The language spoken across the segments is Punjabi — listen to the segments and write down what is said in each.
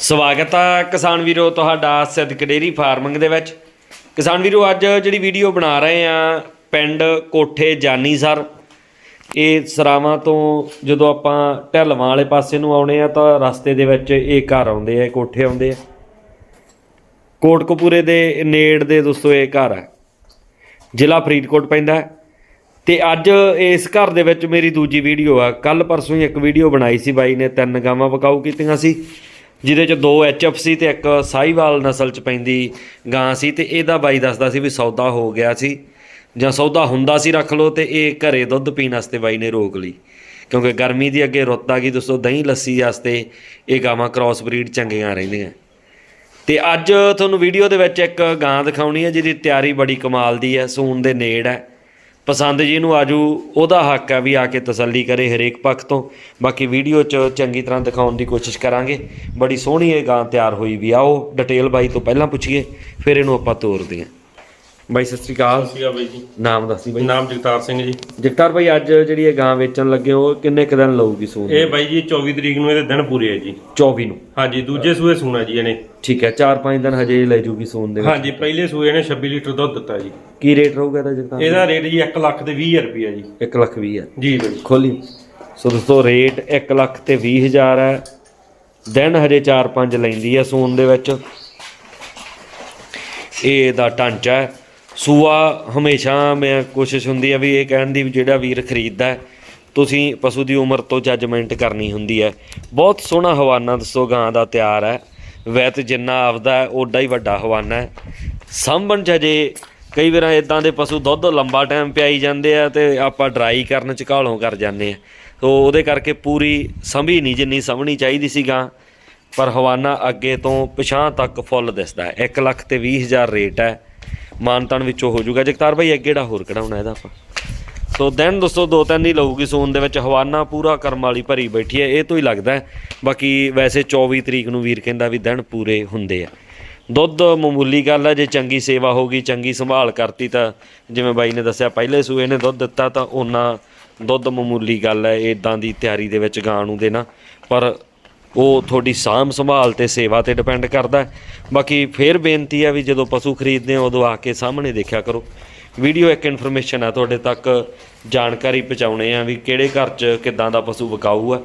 ਸਵਾਗਤ ਆ ਕਿਸਾਨ ਵੀਰੋ ਤੁਹਾਡਾ ਸਿੱਧਕ ਡੇਰੀ ਫਾਰਮਿੰਗ ਦੇ ਵਿੱਚ। ਕਿਸਾਨ ਵੀਰੋ, ਅੱਜ ਜਿਹੜੀ ਵੀਡੀਓ ਬਣਾ ਰਹੇ ਆ ਪਿੰਡ ਕੋਠੇ ਜਾਨੀ ਸਰ, ਇਹ ਸਰਾਵਾਂ ਤੋਂ ਜਦੋਂ ਆਪਾਂ ਢਲਵਾਂ ਵਾਲੇ ਪਾਸੇ ਨੂੰ ਆਉਣੇ ਆ ਤਾਂ ਰਸਤੇ ਦੇ ਵਿੱਚ ਇਹ ਘਰ ਆਉਂਦੇ ਆ, ਇਹ ਕੋਠੇ ਆਉਂਦੇ ਆ। ਕੋਟਕਪੂਰੇ ਦੇ ਨੇੜ ਦੇ ਦੋਸਤੋ ਇਹ ਘਰ ਹੈ ਜ਼ਿਲ੍ਹਾ ਫਰੀਦਕੋਟ ਪੈਂਦਾ ਹੈ। ਤੇ ਅੱਜ ਇਸ ਘਰ ਦੇ ਵਿੱਚ ਮੇਰੀ ਦੂਜੀ ਵੀਡੀਓ ਆ। ਕੱਲ ਪਰਸੋਂ ਹੀ ਇੱਕ ਵੀਡੀਓ ਬਣਾਈ ਸੀ ਬਾਈ ਨੇ, ਤਿੰਨ ਗਾਵਾਂ ਬਕਾਊ ਕੀਤੀਆਂ ਸੀ। ਜਿਹਦੇ ਚ ਦੋ ਐਚਐਫ ਸੀ ਤੇ ਇੱਕ ਸਾਈਵਾਲ ਨਸਲ ਚ ਪੈਂਦੀ ਗਾਂ ਸੀ ਤੇ ਇਹਦਾ ਬਾਈ ਦੱਸਦਾ ਸੀ ਵੀ ਸੌਦਾ ਹੋ ਗਿਆ ਸੀ। ਜਾਂ ਸੌਦਾ ਹੁੰਦਾ ਸੀ ਰੱਖ ਲਓ ਤੇ ਇਹ ਘਰੇ ਦੁੱਧ ਪੀਣ ਵਾਸਤੇ ਬਾਈ ਨੇ ਰੋਕ ਲਈ। ਕਿਉਂਕਿ ਗਰਮੀ ਦੀ ਅੱਗੇ ਰੁੱਤ ਆ ਗਈ ਦੋਸਤੋ ਦਹੀਂ ਲੱਸੀ ਵਾਸਤੇ ਇਹ ਗਾਵਾਂ ਕ੍ਰਾਸ ਬਰੀਡ ਚੰਗੀਆਂ ਰਹਿੰਦੀਆਂ। ਤੇ ਅੱਜ ਤੁਹਾਨੂੰ ਵੀਡੀਓ ਦੇ ਵਿੱਚ ਇੱਕ ਗਾਂ ਦਿਖਾਉਣੀ ਹੈ ਜਿਹਦੀ ਤਿਆਰੀ ਬੜੀ ਕਮਾਲ ਦੀ ਹੈ, ਸੂਣ ਦੇ ਨੇੜ ਹੈ। ਪਸੰਦ ਜਿਹਨੂੰ ਆਜੂ, ਉਹਦਾ ਹੱਕ ਹੈ ਵੀ ਆ ਕੇ ਤਸੱਲੀ ਕਰੇ ਹਰੇਕ ਪੱਖ ਤੋਂ। ਬਾਕੀ ਵੀਡੀਓ 'ਚ ਚੰਗੀ ਤਰ੍ਹਾਂ ਦਿਖਾਉਣ ਦੀ ਕੋਸ਼ਿਸ਼ ਕਰਾਂਗੇ। ਬੜੀ ਸੋਹਣੀ ਇਹ ਗਾਂ ਤਿਆਰ ਹੋਈ ਵੀ ਆ ਉਹ ਡਿਟੇਲ ਬਾਈ ਤੋਂ ਪਹਿਲਾਂ ਪੁੱਛੀਏ, ਫਿਰ ਇਹਨੂੰ ਆਪਾਂ ਤੋਰਦੇ ਹਾਂ ਬਾਈ ਸਤਿ ਸ੍ਰੀ ਅਕਾਲ। ਸੀਗਾ ਬਾਈ ਜੀ। ਨਾਮ ਦੱਸੀ ਬਾਈ। ਨਾਮ ਜਗਤਾਰ ਸਿੰਘ ਜੀ। ਜਗਤਾਰ ਬਾਈ ਅੱਜ ਜਿਹੜੀ ਇਹ ਗਾਂ ਵੇਚਣ ਲੱਗੇ ਹੋ ਕਿੰਨੇ ਕੁ ਦਿਨ ਲਊਗੀ ਸੂਣ ਇਹ ਬਾਈ ਜੀ 24 ਤਰੀਕ ਨੂੰ ਇਹਦੇ ਦਿਨ ਪੂਰੇ ਹੈ ਜੀ। 24 ਨੂੰ? ਹਾਂਜੀ ਦੂਜੇ ਸੂਏ ਸੂਣਾ ਜੀ ਇਹਨੇ। ਠੀਕ ਹੈ 4-5 ਦਿਨ ਹਜੇ ਲੈ ਜੂਗੀ ਸੂਣ ਦੇ ਵਿੱਚ। ਹਾਂਜੀ ਪਹਿਲੇ ਸੂਏ ਨੇ 26 ਲੀਟਰ ਦੁੱਧ ਦਿੱਤਾ ਜੀ। ਕੀ ਰੇਟ ਰਹੂਗਾ ਇਹਦਾ ਜਗਤਾਰ? ਇਹਦਾ ਰੇਟ ਜੀ 1 ਲੱਖ ਤੇ 20000 ਰੁਪਇਆ ਜੀ। 1 ਲੱਖ 20 ਹੈ ਜੀ ਬਾਈ ਖੋਲੀ। ਸੋ ਦੋਸਤੋ ਰੇਟ 1 ਲੱਖ ਤੇ 20000 ਹੈ। ਦਿਨ ਹਜੇ 4-5 ਲੈਂਦੀ ਹੈ ਸੂਨ ਦੇ ਵਿੱਚ। ਇਹ ਦਾ ਢਾਂਚਾ ਹੈ। ਸੂਆ ਹਮੇਸ਼ਾ ਮੈਂ ਕੋਸ਼ਿਸ਼ ਹੁੰਦੀ ਹੈ ਵੀ ਇਹ ਕਹਿਣ ਦੀ ਵੀ ਜਿਹੜਾ ਵੀਰ ਖਰੀਦਦਾ ਤੁਸੀਂ ਪਸ਼ੂ ਦੀ ਉਮਰ ਤੋਂ ਜੱਜਮੈਂਟ ਕਰਨੀ ਹੁੰਦੀ ਹੈ। ਬਹੁਤ ਸੋਹਣਾ ਹਵਾਨਾ, ਦੱਸੋ ਗਾਂ ਦਾ ਤਿਆਰ ਹੈ। ਵੈਤ ਜਿੰਨਾ ਆਪਦਾ ਓਡਾ ਹੀ ਵੱਡਾ ਹਵਾਨਾ ਹੈ। ਸਾਂਭਣ ਚ ਅਜੇ ਕਈ ਵਾਰ ਇਦਾਂ ਦੇ ਪਸ਼ੂ ਦੁੱਧ ਲੰਬਾ ਟਾਈਮ ਪਿਆਈ ਜਾਂਦੇ ਆ ਤੇ ਆਪਾਂ ਡਰਾਈ ਕਰਨ ਚ ਘਾਲੋਂ ਕਰ ਜਾਂਦੇ ਆ। ਸੋ ਉਹਦੇ ਕਰਕੇ ਪੂਰੀ ਸੰਭੀ ਨਹੀਂ, ਜਿੰਨੀ ਸੰਭਣੀ ਚਾਹੀਦੀ ਸੀ ਗਾਂ। ਪਰ ਹਵਾਨਾ ਅੱਗੇ ਤੋਂ ਪਛਾਂ ਤੱਕ ਫੁੱਲ ਦਿਸਦਾ ਹੈ। 1 ਲੱਖ ਤੇ 20000 ਰੇਟ ਹੈ। ਮਾਨਤਨ ਵਿੱਚੋਂ ਹੋ ਜਾਊਗਾ। ਜਗਤਾਰ ਭਾਈ, ਅੱਗੇ ਜਿਹੜਾ ਹੋਰ ਕਢਾਉਣਾ ਇਹਦਾ ਆਪਾਂ? ਸੋ ਦਿਨ ਦੋਸਤੋ ਦੋ ਤਿੰਨ ਹੀ ਲਊਗੀ ਸੋਨ ਦੇ ਵਿੱਚ। ਹਵਾਨਾ ਪੂਰਾ ਕਰਮ ਵਾਲੀ ਭਰੀ ਬੈਠੀ ਹੈ। ਇਹ ਤੋਂ ਹੀ ਲੱਗਦਾ ਬਾਕੀ ਵੈਸੇ 24 ਤਰੀਕ ਨੂੰ ਵੀਰ ਕਹਿੰਦਾ ਵੀ ਦਿਨ ਪੂਰੇ ਹੁੰਦੇ ਆ। ਦੁੱਧ ਮਾਮੂਲੀ ਗੱਲ ਹੈ, ਜੇ ਚੰਗੀ ਸੇਵਾ ਹੋਗੀ ਚੰਗੀ ਸੰਭਾਲ ਕਰਤੀ ਤਾਂ ਜਿਵੇਂ ਬਾਈ ਨੇ ਦੱਸਿਆ, ਪਹਿਲੇ ਸੂਏ ਨੇ ਦੁੱਧ ਦਿੱਤਾ ਤਾਂ ਉਹਨਾਂ ਦੁੱਧ ਮਾਮੂਲੀ ਗੱਲ ਹੈ ਇਦਾਂ ਦੀ ਤਿਆਰੀ ਦੇ ਵਿੱਚ ਗਾਂ ਨੂੰ ਦੇਣਾ। ਪਰ ਉਹ ਤੁਹਾਡੀ ਸਾਂਭ ਸੰਭਾਲ ਤੇ ਸੇਵਾ ਤੇ ਡਿਪੈਂਡ ਕਰਦਾ ਬਾਕੀ ਫੇਰ ਬੇਨਤੀ ਹੈ ਵੀ ਜਦੋਂ ਪਸ਼ੂ ਖਰੀਦਦੇ ਹੋ ਉਦੋਂ ਆ ਕੇ ਸਾਹਮਣੇ ਦੇਖਿਆ ਕਰੋ। ਵੀਡੀਓ ਇੱਕ ਇਨਫੋਰਮੇਸ਼ਨ ਹੈ ਤੁਹਾਡੇ ਤੱਕ ਜਾਣਕਾਰੀ ਪਹੁੰਚਾਉਣੇ ਆ ਵੀ ਕਿਹੜੇ ਘਰ 'ਚ ਕਿੱਦਾਂ ਦਾ ਪਸ਼ੂ ਵਿਕਾਊ ਆ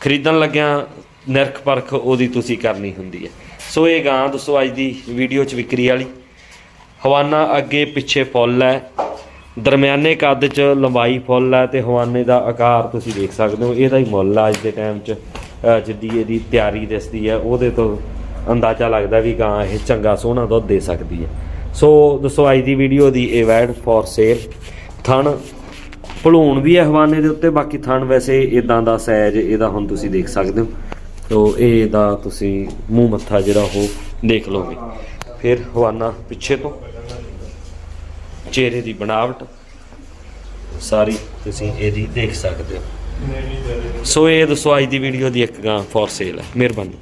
ਖਰੀਦਣ ਲੱਗਿਆਂ ਨਿਰਖ ਪਰਖ ਉਹਦੀ ਤੁਸੀਂ ਕਰਨੀ ਹੁੰਦੀ ਹੈ। ਸੋ ਇਹ ਗਾਂ ਦੱਸੋ ਅੱਜ ਦੀ ਵੀਡੀਓ 'ਚ ਵਿਕਰੀ ਵਾਲੀ। ਹਵਾਨਾ ਅੱਗੇ ਪਿੱਛੇ ਫੁੱਲ ਹੈ। ਦਰਮਿਆਨੇ ਕੱਦ 'ਚ ਲੰਬਾਈ ਫੁੱਲ ਹੈ ਤੇ ਹਵਾਨੇ ਦਾ ਆਕਾਰ ਤੁਸੀਂ ਦੇਖ ਸਕਦੇ ਹੋ। ਇਹਦਾ ਹੀ ਮੁੱਲ ਆ ਅੱਜ ਦੇ ਟਾਈਮ 'ਚ। ਜਿੱਦੀ ਇਹਦੀ ਤਿਆਰੀ ਦਿਸਦੀ ਹੈ ਉਹਦੇ ਤੋਂ ਅੰਦਾਜ਼ਾ ਲੱਗਦਾ ਵੀ ਗਾਂ ਇਹ ਚੰਗਾ ਸੋਹਣਾ ਦੁੱਧ ਦੇ ਸਕਦੀ ਹੈ ਸੋ ਦੱਸੋ, ਅੱਜ ਦੀ ਵੀਡੀਓ ਦੀ ਇਹ ਵੈਡ ਫॉर ਸੇਲ ਥਣ ਭਲੂਣ ਵੀ ਹੈ ਹਵਾਨੇ ਦੇ ਉੱਤੇ, ਬਾਕੀ ਥਣ ਵੈਸੇ ਇਦਾਂ ਦਾ ਸਾਈਜ਼ ਇਹਦਾ ਹੁਣ ਤੁਸੀਂ ਦੇਖ ਸਕਦੇ ਹੋ। ਤੋ ਇਹ ਦਾ ਤੁਸੀਂ ਮੂੰਹ ਮੱਥਾ ਜਿਹੜਾ ਉਹ ਦੇਖ ਲਓਗੇ। ਫਿਰ ਹਵਾਨਾ ਪਿੱਛੇ ਤੋਂ, ਚਿਹਰੇ ਦੀ ਬਣਾਵਟ, ਸਾਰੀ ਤੁਸੀਂ ਇਹਦੀ ਦੇਖ ਸਕਦੇ ਹੋ। ਸੋ ਇਹ ਦੱਸੋ ਅੱਜ ਦੀ ਵੀਡੀਓ ਦੀ ਇੱਕ ਗਾਂ ਫੋਰ ਸੇਲ ਹੈ। ਮਿਹਰਬਾਨੀ।